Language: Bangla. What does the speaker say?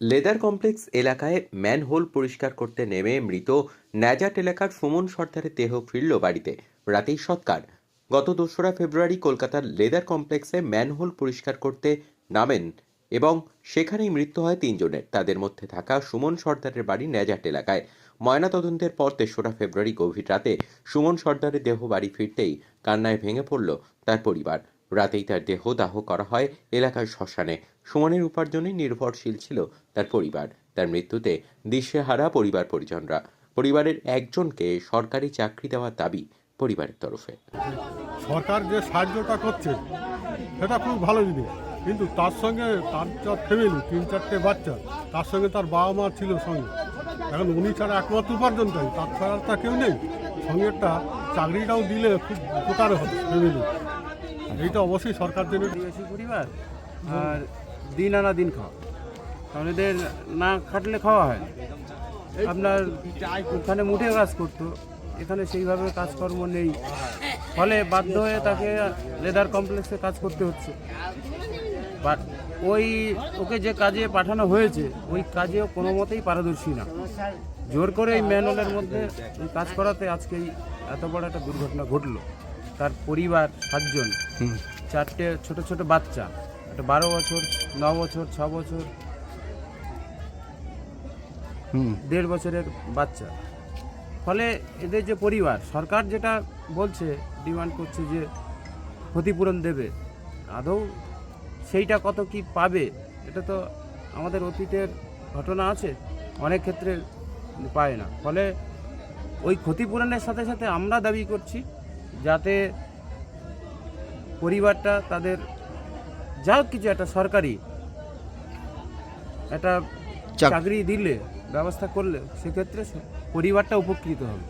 লেদার কমপ্লেক্স এলাকায় ম্যানহোল পরিষ্কার করতে নেমে মৃত ন্যাজাট এলাকার সুমন সর্দারের দেহ ফিরল বাড়িতে। রাতেই সৎকার। গত দোসরা ফেব্রুয়ারি কলকাতার লেদার কমপ্লেক্সে ম্যানহোল পরিষ্কার করতে নামেন এবং সেখানেই মৃত্যু হয় তিনজনের। তাদের মধ্যে থাকা সুমন সর্দারের বাড়ি ন্যাজাট এলাকায়। ময়নাতদন্তের পর তেসরা ফেব্রুয়ারি গভীর রাতে সুমন সর্দারের দেহ বাড়ি ফিরতেই কান্নায় ভেঙে পড়ল তার পরিবার। রাতেই তার দেহ দাহ করা হয় এলাকার শ্মশানে। সুমনের উপার্জনে নির্ভরশীল ছিল তার পরিবার। তার মৃত্যুতে দিশেহারা পরিবার পরিজনরা। পরিবারের একজনকে সরকারি চাকরি দেওয়ার দাবি পরিবারের তরফে। সরকার যে সাহায্যটা করছে, সেটা খুব ভালো জিনিস। কিন্তু তার সঙ্গে তার যা ফ্যামিলি তিন চারটে বাচ্চা, তার সঙ্গে তার বাবা মা ছিল সঙ্গে। এখন উনি ছাড়া একমাত্র উপার্জন উপার্জনটাই তার ছাড়া তা কেউ নেই। সঙ্গে একটা চাকরিটাও দিলে খুব উপকার হবে ফ্যামিলি এইটা অবশ্যই সরকার জন্য আদিবাসী পরিবার আর দিন আনা দিন খাওয়া। কারণ এদের না খাটলে খাওয়া হয় আপনার ওখানে মুঠে কাজ করতো। এখানে সেইভাবে কাজকর্ম নেই। ফলে বাধ্য হয়ে তাকে লেদার কমপ্লেক্সে কাজ করতে হচ্ছে। বাট ওই ওকে যে কাজে পাঠানো হয়েছে, ওই কাজেও কোনো মতেই পারদর্শী না। জোর করে এই ম্যানহোলের মধ্যে কাজ করাতে আজকে এত বড় একটা দুর্ঘটনা ঘটলো। তার পরিবার সাতজন। চারটে ছোট ছোট বাচ্চা। একটা বারো বছর ন বছর ছ বছর। দেড় বছরের বাচ্চা। ফলে এদের যে পরিবার সরকার যেটা বলছে ডিমান্ড করছে যে ক্ষতিপূরণ দেবে। আদৌ সেইটা কত কি পাবে এটা তো আমাদের অতীতের ঘটনা আছে। অনেক ক্ষেত্রে পায় না। ফলে ওই ক্ষতিপূরণের সাথে সাথে আমরা দাবি করছি যাতে পরিবারটা তাদের যা হোক কিছু একটা সরকারি একটা চাকরি দিলে ব্যবস্থা করলে সেক্ষেত্রে পরিবারটা উপকৃত হবে।